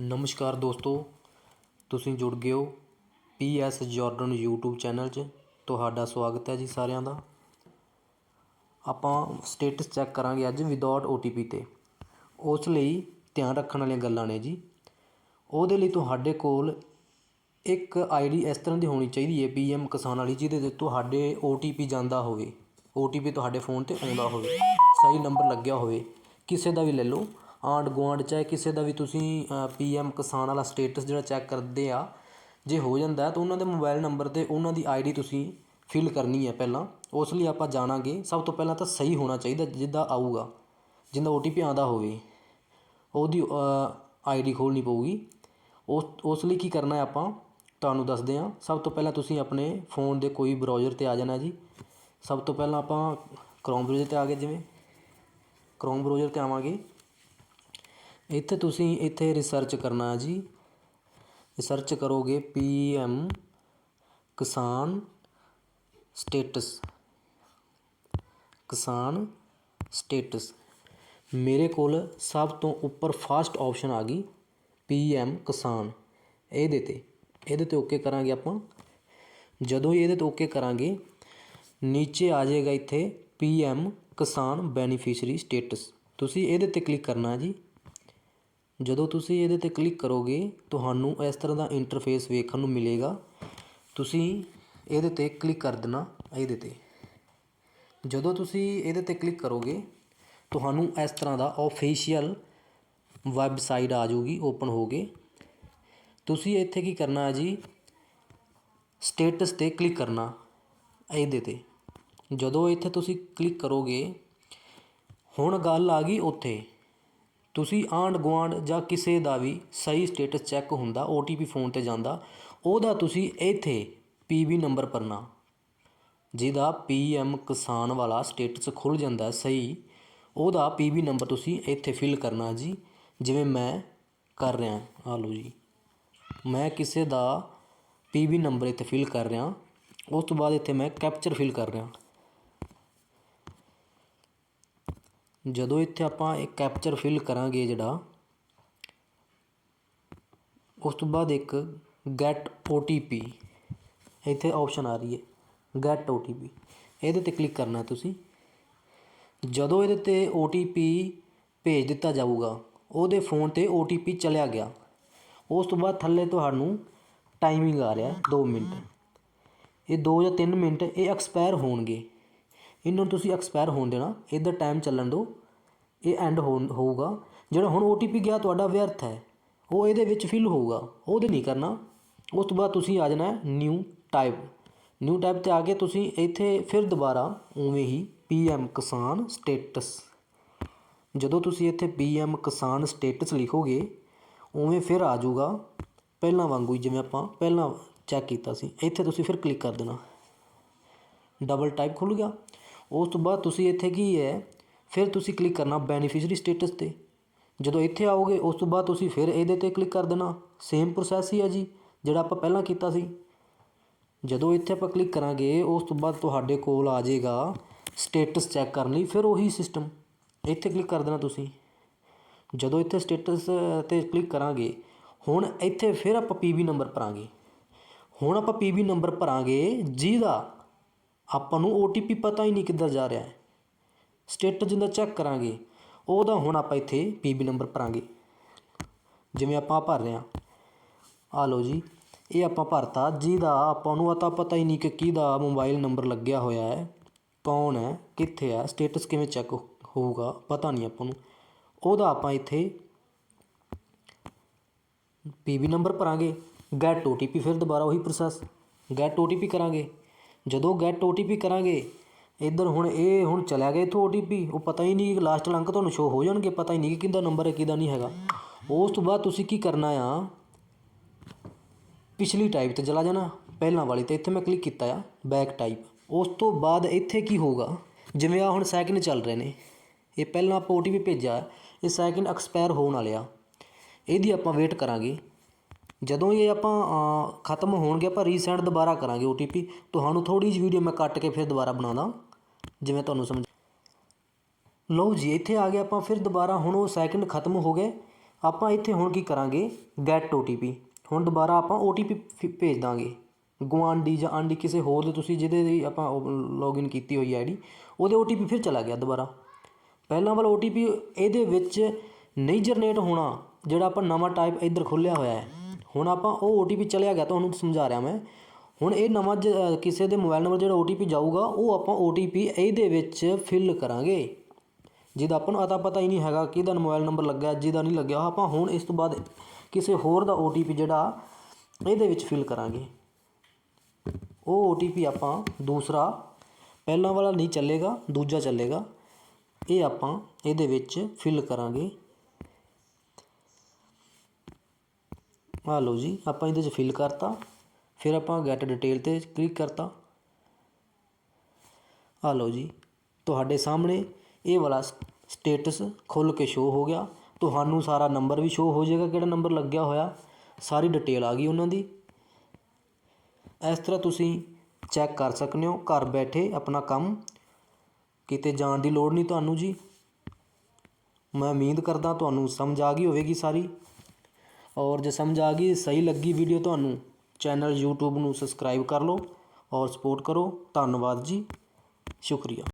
ਨਮਸਕਾਰ ਦੋਸਤੋ, ਤੁਸੀਂ ਜੁੜ ਗਏ ਹੋ P S Jordan YouTube channel 'ਚ। ਤੁਹਾਡਾ ਸਵਾਗਤ ਹੈ ਜੀ ਸਾਰਿਆਂ ਦਾ। ਆਪਾਂ ਸਟੇਟਸ ਚੈੱਕ ਕਰਾਂਗੇ ਅੱਜ ਵਿਦਆਊਟ OTP ਤੇ। ਉਸ ਲਈ ਧਿਆਨ ਰੱਖਣ ਵਾਲੀਆਂ ਗੱਲਾਂ ਨੇ ਜੀ। ਉਹਦੇ ਲਈ ਤੁਹਾਡੇ ਕੋਲ ਇੱਕ ਆਈਡੀ ਇਸ ਤਰ੍ਹਾਂ ਦੀ ਹੋਣੀ ਚਾਹੀਦੀ ਹੈ ਪੀਐਮ ਕਿਸਾਨ ਵਾਲੀ, ਜਿਹਦੇ ਤੇ ਤੁਹਾਡੇ OTP ਜਾਂਦਾ ਹੋਵੇ। OTP ਤੁਹਾਡੇ ਫੋਨ ਤੇ ਆਉਂਦਾ ਹੋਵੇ। ਸਹੀ ਨੰਬਰ ਲੱਗਿਆ ਹੋਵੇ। ਕਿਸੇ ਦਾ ਵੀ ਲੈ ਲਓ। ਆਂਢ ਗੁਆਂਢ ਚਾਹੇ ਕਿਸੇ ਦਾ ਵੀ ਤੁਸੀਂ ਪੀ ਪੀਐਮ ਕਿਸਾਨ ਵਾਲਾ ਸਟੇਟਸ ਜਿਹੜਾ ਚੈੱਕ ਕਰਦੇ ਆ, ਜੇ ਹੋ ਜਾਂਦਾ ਤਾਂ ਉਹਨਾਂ ਦੇ ਮੋਬਾਈਲ ਨੰਬਰ ਤੇ ਉਹਨਾਂ ਦੀ ਆਈ ਡੀ ਤੁਸੀਂ ਫਿਲ ਕਰਨੀ ਹੈ ਪਹਿਲਾਂ। ਉਸ ਲਈ ਆਪਾਂ ਜਾਣਾਂਗੇ, ਸਭ ਤੋਂ ਪਹਿਲਾਂ ਤਾਂ ਸਹੀ ਹੋਣਾ ਚਾਹੀਦਾ ਜਿੱਦਾਂ ਆਊਗਾ, ਜਿੱਦਾਂ ਓ ਟੀ ਪੀ ਆਉਂਦਾ ਹੋਵੇ, ਉਹਦੀ ਆਈ ਡੀ ਖੋਲ੍ਹਣੀ ਪਊਗੀ। ਉਸ ਉਸ ਲਈ ਕੀ ਕਰਨਾ ਹੈ ਆਪਾਂ, ਤੁਹਾਨੂੰ ਦੱਸਦੇ ਹਾਂ। ਸਭ ਤੋਂ ਪਹਿਲਾਂ ਤੁਸੀਂ ਆਪਣੇ ਫੋਨ ਦੇ ਕੋਈ ਬਰਾਊਜ਼ਰ ਤੇ ਆ ਜਾਣਾ ਜੀ। ਸਭ ਤੋਂ ਪਹਿਲਾਂ ਆਪਾਂ ਕ੍ਰੋਮ ਬਰਾਊਜ਼ਰ ਤੇ ਆ ਗਏ, ਜਿਵੇਂ ਕ੍ਰੋਮ ਬਰਾਊਜ਼ਰ ਤੇ ਆਵਾਂਗੇ। ਇੱਥੇ ਤੁਸੀਂ ਇੱਥੇ ਰਿਸਰਚ ਕਰਨਾ ਜੀ। ਰਿਸਰਚ ਕਰੋਗੇ P M Kisan status Kisan status ਮੇਰੇ ਕੋਲ ਸਭ ਤੋਂ ਉੱਪਰ ਫਸਟ ਆਪਸ਼ਨ ਆ ਗਈ ਪੀ ਐਮ ਕਿਸਾਨ। ਇਹਦੇ ਤੇ ਇਹਦੇ ਤੇ ਓਕੇ ਕਰਾਂਗੇ ਆਪਾਂ। ਜਦੋਂ ਹੀ ਇਹਦੇ ਤੇ ਓਕੇ ਕਰਾਂਗੇ, ਨੀਚੇ ਆ ਜਾਏਗਾ ਇੱਥੇ P M Kisan beneficiary status ਤੁਸੀਂ ਇਹਦੇ ਤੇ ਕਲਿੱਕ ਕਰਨਾ ਜੀ। ਜਦੋਂ ਤੁਸੀਂ ਇਹਦੇ ਤੇ ਕਲਿੱਕ ਕਰੋਗੇ, ਤੁਹਾਨੂੰ ਇਸ ਤਰ੍ਹਾਂ ਦਾ ਇੰਟਰਫੇਸ ਵੇਖਣ ਨੂੰ ਮਿਲੇਗਾ। ਤੁਸੀਂ ਇਹਦੇ ਤੇ ਕਲਿੱਕ ਕਰ ਦੇਣਾ ਇਹਦੇ ਤੇ। ਜਦੋਂ ਤੁਸੀਂ ਇਹਦੇ ਤੇ ਕਲਿੱਕ ਕਰੋਗੇ, ਤੁਹਾਨੂੰ ਇਸ ਤਰ੍ਹਾਂ ਦਾ ਆਫੀਸ਼ੀਅਲ ਵੈਬਸਾਈਟ ਆ ਜਾਊਗੀ ਓਪਨ ਹੋ ਕੇ। ਤੁਸੀਂ ਇੱਥੇ ਕੀ ਕਰਨਾ ਹੈ ਜੀ? ਸਟੇਟਸ ਤੇ ਕਲਿੱਕ ਕਰਨਾ ਇਹਦੇ ਤੇ। ਜਦੋਂ ਇੱਥੇ ਤੁਸੀਂ ਕਲਿੱਕ ਕਰੋਗੇ, ਹੁਣ ਗੱਲ ਆ ਗਈ ਉੱਥੇ। ਤੁਸੀਂ ਆਂਢ ਗੁਆਂਢ ਜਾਂ ਕਿਸੇ ਦਾ ਵੀ ਸਹੀ ਸਟੇਟਸ ਚੈੱਕ ਹੁੰਦਾ ਓ ਟੀ ਪੀ ਫੋਨ ਤੇ ਜਾਂਦਾ, ਉਹਦਾ ਤੁਸੀਂ ਇੱਥੇ ਪੀ ਬੀ ਨੰਬਰ ਭਰਨਾ, ਜਿਹਦਾ ਪੀ PM ਕਿਸਾਨ ਵਾਲਾ ਸਟੇਟਸ ਖੁੱਲ੍ਹ ਜਾਂਦਾ ਸਹੀ, ਉਹਦਾ ਪੀ ਬੀ ਨੰਬਰ ਤੁਸੀਂ ਇੱਥੇ ਫਿਲ ਕਰਨਾ ਜੀ, ਜਿਵੇਂ ਮੈਂ ਕਰ ਰਿਹਾ ਆ ਲਓ ਜੀ, ਮੈਂ ਕਿਸੇ ਦਾ ਪੀ PB ਨੰਬਰ ਇੱਥੇ ਫਿਲ ਕਰ ਰਿਹਾ, ਉਸ ਤੋਂ ਬਾਅਦ ਇੱਥੇ ਮੈਂ ਕੈਪਚਰ ਫਿਲ ਕਰ ਰਿਹਾ। ਜਦੋਂ ਇੱਥੇ ਆਪਾਂ ਇਹ ਕੈਪਚਰ ਫਿਲ ਕਰਾਂਗੇ ਜਿਹੜਾ, ਉਸ ਤੋਂ ਬਾਅਦ ਇੱਕ ਗੈਟ ਪੀ ਇੱਥੇ ਆਪਸ਼ਨ ਆ ਰਹੀ ਹੈ ਗੈਟ ਪੀ ਇਹਦੇ ਤੇ ਕਲਿੱਕ ਕਰਨਾ ਤੁਸੀਂ। ਜਦੋਂ ਇਹਦੇ ਤੇ ਓ ਟੀ ਪੀ ਭੇਜ ਦਿੱਤਾ ਜਾਊਗਾ, ਉਹਦੇ ਫੋਨ ਤੇ ਓ ਟੀ ਪੀ ਚਲਿਆ ਗਿਆ, ਉਸ ਤੋਂ ਬਾਅਦ ਥੱਲੇ ਤੁਹਾਨੂੰ ਟਾਈਮਿੰਗ ਆ ਰਿਹਾ 2 ਮਿੰਟ। ਇਹ 2 ਜਾਂ 3 ਮਿੰਟ ਇਹ ਐਕਸਪਾਇਰ ਹੋਣਗੇ। ਇਹਨਾਂ ਨੂੰ ਤੁਸੀਂ ਐਕਸਪਾਇਰ ਹੋਣ ਦੇਣਾ, ਇੱਧਰ ਟਾਈਮ ਚੱਲਣ ਦਿਓ, ਇਹ ਐਂਡ ਹੋਊਗਾ। ਜਿਹੜਾ ਹੁਣ ਓ ਟੀ ਪੀ ਗਿਆ, ਤੁਹਾਡਾ ਵਿਅਰਥ ਹੈ, ਉਹ ਇਹਦੇ ਵਿੱਚ ਫਿਲ ਹੋਊਗਾ, ਉਹਦੇ ਨਹੀਂ ਕਰਨਾ। ਉਸ ਤੋਂ ਬਾਅਦ ਤੁਸੀਂ ਆ ਜਾਣਾ ਨਿਊ ਟਾਈਪ ਨਿਊ ਟਾਈਪ ਤੇ ਆ ਕੇ ਤੁਸੀਂ ਇੱਥੇ ਫਿਰ ਦੁਬਾਰਾ ਉਵੇਂ ਹੀ PM ਕਿਸਾਨ ਸਟੇਟਸ ਜਦੋਂ ਤੁਸੀਂ ਇੱਥੇ PM ਕਿਸਾਨ ਸਟੇਟਸ ਲਿਖੋਗੇ, ਉਵੇਂ ਫਿਰ ਆ ਜਾਊਗਾ। ਪਹਿਲਾਂ ਵਾਂਗੂ ਹੀ ਜਿਵੇਂ ਆਪਾਂ ਪਹਿਲਾਂ ਚੈੱਕ ਕੀਤਾ ਸੀ, ਇੱਥੇ ਤੁਸੀਂ ਫਿਰ ਕਲਿੱਕ ਕਰ ਦੇਣਾ। ਡਬਲ ਟਾਈਪ ਖੁੱਲ ਗਿਆ। ਉਸ ਤੋਂ ਬਾਅਦ ਤੁਸੀਂ ਇੱਥੇ ਕੀ ਹੈ? ਫਿਰ ਤੁਸੀਂ ਕਲਿੱਕ ਕਰਨਾ ਬੈਨੀਫਿਸ਼ਰੀ ਸਟੇਟਸ ਤੇ। ਜਦੋਂ ਇੱਥੇ ਆਓਗੇ, ਉਸ ਤੋਂ ਬਾਅਦ ਤੁਸੀਂ ਫਿਰ ਇਹਦੇ ਤੇ ਕਲਿੱਕ ਕਰ ਦੇਣਾ। ਸੇਮ ਪ੍ਰੋਸੈਸ ਹੀ ਹੈ ਜੀ, ਜਿਹੜਾ ਆਪਾਂ ਪਹਿਲਾਂ ਕੀਤਾ ਸੀ। ਜਦੋਂ ਇੱਥੇ ਆਪਾਂ ਕਲਿੱਕ ਕਰਾਂਗੇ, ਉਸ ਤੋਂ ਬਾਅਦ ਤੁਹਾਡੇ ਕੋਲ ਆ ਜਾਏਗਾ ਸਟੇਟਸ ਚੈੱਕ ਕਰਨ ਲਈ, ਫਿਰ ਉਹੀ ਸਿਸਟਮ ਇੱਥੇ ਕਲਿੱਕ ਕਰ ਦੇਣਾ ਤੁਸੀਂ। ਜਦੋਂ ਇੱਥੇ ਸਟੇਟਸ ਤੇ ਕਲਿੱਕ ਕਰਾਂਗੇ, ਹੁਣ ਇੱਥੇ ਫਿਰ ਆਪਾਂ ਪੀਬੀ ਨੰਬਰ ਭਰਾਂਗੇ। ਹੁਣ ਆਪਾਂ ਪੀਬੀ ਨੰਬਰ ਭਰਾਂਗੇ, ਜਿਹਦਾ ਆਪਾਂ ਨੂੰ ਓ ਟੀ ਪੀ ਪਤਾ ਹੀ ਨਹੀਂ ਕਿੱਧਰ ਜਾ ਰਿਹਾ ਸਟੇਟਸ ਜਿੰਦਾ ਚੈੱਕ ਕਰਾਂਗੇ, ਉਹਦਾ ਹੁਣ ਆਪਾਂ ਇੱਥੇ ਪੀਬੀ ਨੰਬਰ ਭਰਾਂਗੇ। ਜਿਵੇਂ ਆਪਾਂ ਭਰ ਰਹੇ ਹਾਂ। ਆ ਲਓ ਜੀ, ਇਹ ਆਪਾਂ ਭਰਤਾ, ਜਿਹਦਾ ਆਪਾਂ ਨੂੰ ਅਤਾ ਪਤਾ ਹੀ ਨਹੀਂ ਕਿ ਕਿਹਦਾ ਮੋਬਾਈਲ ਨੰਬਰ ਲੱਗਿਆ ਹੋਇਆ ਹੈ, ਕੌਣ ਹੈ, ਕਿੱਥੇ ਹੈ, ਸਟੇਟਸ ਕਿਵੇਂ ਚੈੱਕ ਹੋਊਗਾ, ਪਤਾ ਨਹੀਂ ਆਪਾਂ ਨੂੰ। ਉਹਦਾ ਆਪਾਂ ਇੱਥੇ ਪੀਬੀ ਨੰਬਰ ਭਰਾਂਗੇ। ਗੈਟ OTP ਫਿਰ ਦੁਬਾਰਾ ਉਹੀ ਪ੍ਰੋਸੈਸ ਗੈਟ OTP ਕਰਾਂਗੇ। ਜਦੋਂ ਗੈਟ ਪੀ ਕਰਾਂਗੇ, ਇੱਧਰ ਹੁਣ ਇਹ ਹੁਣ ਚਲਿਆ ਗਿਆ ਇੱਥੋਂ ਓ ਟੀ ਪੀ ਉਹ ਪਤਾ ਹੀ ਨਹੀਂ ਲਾਸਟ ਅੰਕ ਤੁਹਾਨੂੰ ਸ਼ੋ ਹੋ ਜਾਣਗੇ, ਪਤਾ ਹੀ ਨਹੀਂ ਕਿ ਕਿਹਦਾ ਨੰਬਰ ਹੈ, ਕਿਹਦਾ ਨਹੀਂ ਹੈਗਾ। ਉਸ ਤੋਂ ਬਾਅਦ ਤੁਸੀਂ ਕੀ ਕਰਨਾ ਆ? ਪਿਛਲੀ ਟਾਈਪ ਤੇ ਚਲਾ ਜਾਣਾ, ਪਹਿਲਾਂ ਵਾਲੀ ਤੇ ਇੱਥੇ ਮੈਂ ਕਲਿੱਕ ਕੀਤਾ ਆ ਬੈਕ ਟਾਈਪ ਉਸ ਤੋਂ ਬਾਅਦ ਇੱਥੇ ਕੀ ਹੋਊਗਾ? ਜਿਵੇਂ ਆ ਹੁਣ ਸੈਕਿੰਡ ਚੱਲ ਰਹੇ ਨੇ, ਇਹ ਪਹਿਲਾਂ ਆਪਾਂ OTP ਭੇਜਿਆ, ਇਹ ਸੈਕਿੰਡ ਐਕਸਪਾਇਰ ਹੋਣ ਵਾਲੇ ਆ। ਇਹਦੀ ਆਪਾਂ ਵੇਟ ਕਰਾਂਗੇ। ਜਦੋਂ ਇਹ ਆਪਾਂ ਖਤਮ ਹੋਣਗੇ, ਆਪਾਂ ਰੀਸੈਂਡ ਦੁਬਾਰਾ ਕਰਾਂਗੇ ਓ ਟੀ ਪੀ ਤੁਹਾਨੂੰ ਥੋੜ੍ਹੀ ਜਿਹੀ ਵੀਡੀਓ ਮੈਂ ਕੱਟ ਕੇ ਫਿਰ ਦੁਬਾਰਾ ਬਣਾਉਂਦਾ। ਜਿਵੇਂ ਤੁਹਾਨੂੰ ਸਮਝ ਲਓ ਜੀ, ਇੱਥੇ ਆ ਗਿਆ ਆਪਾਂ, ਫਿਰ ਦੁਬਾਰਾ ਹੁਣ ਉਹ ਸੈਕਿੰਡ ਖਤਮ ਹੋ ਗਏ। ਆਪਾਂ ਇੱਥੇ ਹੁਣ ਕੀ ਕਰਾਂਗੇ? ਗੈਟ ਪੀ ਹੁਣ ਦੁਬਾਰਾ ਆਪਾਂ ਓ ਟੀ ਪੀ ਭੇਜ ਦਾਂਗੇ। ਗੁਆਂਢੀ ਜਾਂ ਆਂਢੀ ਕਿਸੇ ਹੋਰ ਦੇ ਤੁਸੀਂ, ਜਿਹਦੇ ਦੀ ਆਪਾਂ ਲੌਗਇਨ ਕੀਤੀ ਹੋਈ ਆਈਡੀ ਉਹਦੇ ਓ ਟੀ ਪੀ ਫਿਰ ਚਲਾ ਗਿਆ ਦੁਬਾਰਾ। ਪਹਿਲਾਂ ਵਾਲਾ ਪੀ ਇਹਦੇ ਵਿੱਚ ਨਹੀਂ ਜਨਰੇਟ ਹੋਣਾ, ਜਿਹੜਾ ਆਪਾਂ ਨਵਾਂ ਟਾਈਪ ਇੱਧਰ ਖੋਲ੍ਹਿਆ ਹੋਇਆ ਹੈ। ਹੁਣ ਆਪਾਂ ਉਹ OTP ਚਲਿਆ ਗਿਆ, ਤੁਹਾਨੂੰ ਸਮਝਾ ਰਿਹਾ ਮੈਂ। ਹੁਣ ਇਹ ਨਵਾਂ ਜ- ਕਿਸੇ ਦੇ ਮੋਬਾਈਲ ਨੰਬਰ ਜਿਹੜਾ OTP ਜਾਊਗਾ, ਉਹ ਆਪਾਂ OTP ਇਹਦੇ ਵਿੱਚ ਫਿਲ ਕਰਾਂਗੇ। ਜਿਹਦਾ ਆਪਾਂ ਨੂੰ ਅਤਾ ਪਤਾ ਹੀ ਨਹੀਂ ਹੈਗਾ ਕਿਹਦਾ ਮੋਬਾਈਲ ਨੰਬਰ ਲੱਗਾ ਜਿਹਦਾ ਨਹੀਂ ਲੱਗਿਆ ਆਪਾਂ ਹੁਣ ਇਸ ਤੋਂ ਬਾਅਦ ਕਿਸੇ ਹੋਰ ਦਾ OTP ਜਿਹੜਾ, ਇਹਦੇ ਵਿੱਚ ਫਿਲ ਕਰਾਂਗੇ। ਉਹ OTP ਆਪਾਂ ਦੂਸਰਾ, ਪਹਿਲਾਂ ਵਾਲਾ ਨਹੀਂ ਚੱਲੇਗਾ, ਦੂਜਾ ਚੱਲੇਗਾ। ਇਹ ਆਪਾਂ ਇਹਦੇ ਵਿੱਚ ਫਿਲ ਕਰਾਂਗੇ। ਆ ਲਓ ਜੀ, ਆਪਾਂ ਇਹਦੇ 'ਚ ਫਿਲ ਕਰਤਾ। ਫਿਰ ਆਪਾਂ ਗੈਟ ਡਿਟੇਲ ਤੇ ਕਲਿੱਕ ਕਰਤਾ। ਆ ਲਓ ਜੀ, ਤੁਹਾਡੇ ਸਾਹਮਣੇ ਇਹ ਵਾਲਾ ਸਟੇਟਸ ਖੁੱਲ ਕੇ ਸ਼ੋ ਹੋ ਗਿਆ। ਤੁਹਾਨੂੰ ਸਾਰਾ ਨੰਬਰ ਵੀ ਸ਼ੋ ਹੋ ਜਾਏਗਾ ਕਿਹੜਾ ਨੰਬਰ ਲੱਗਿਆ ਹੋਇਆ। ਸਾਰੀ ਡਿਟੇਲ ਆ ਗਈ ਉਹਨਾਂ ਦੀ। ਇਸ ਤਰ੍ਹਾਂ ਤੁਸੀਂ ਚੈੱਕ ਕਰ ਸਕਦੇ ਹੋ, ਘਰ ਬੈਠੇ ਆਪਣਾ ਕੰਮ। ਕਿਤੇ ਜਾਣ ਦੀ ਲੋੜ ਨਹੀਂ ਤੁਹਾਨੂੰ ਜੀ। ਮੈਂ ਉਮੀਦ ਕਰਦਾ ਤੁਹਾਨੂੰ ਸਮਝ ਆ ਗਈ ਹੋਵੇਗੀ ਸਾਰੀ। ਔਰ ਜੇ ਸਮਝ ਆ ਗਈ, ਸਹੀ ਲੱਗੀ ਵੀਡੀਓ ਤੁਹਾਨੂੰ ਚੈਨਲ YouTube ਨੂੰ ਸਬਸਕ੍ਰਾਈਬ ਕਰ ਲਓ ਔਰ ਸਪੋਰਟ ਕਰੋ। ਧੰਨਵਾਦ ਜੀ। ਸ਼ੁਕਰੀਆ।